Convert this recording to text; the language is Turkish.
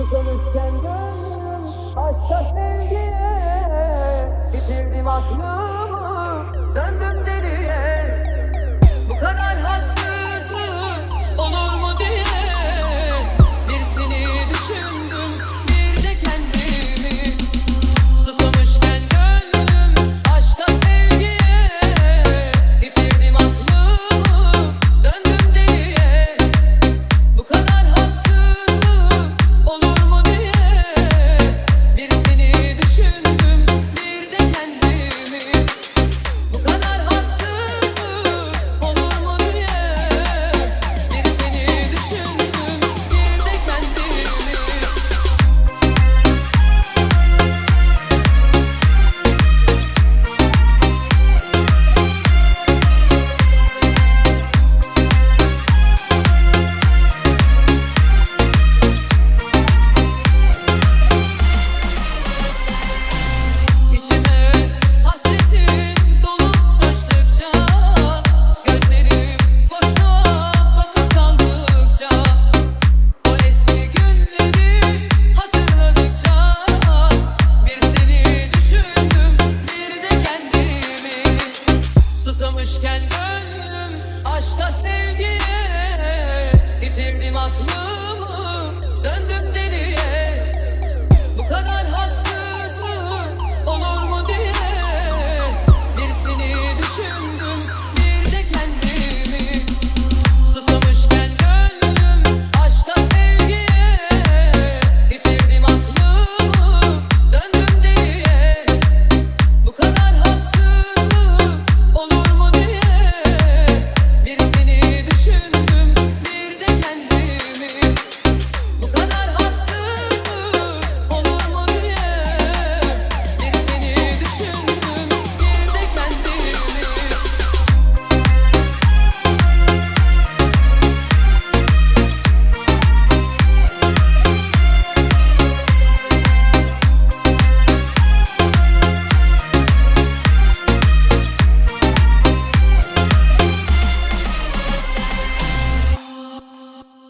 Tıkanırken gönlüm aşka sevgiye Bitirdim aklımı. Susamışken gönlüm aşka sevgiye Yitirdim aklım.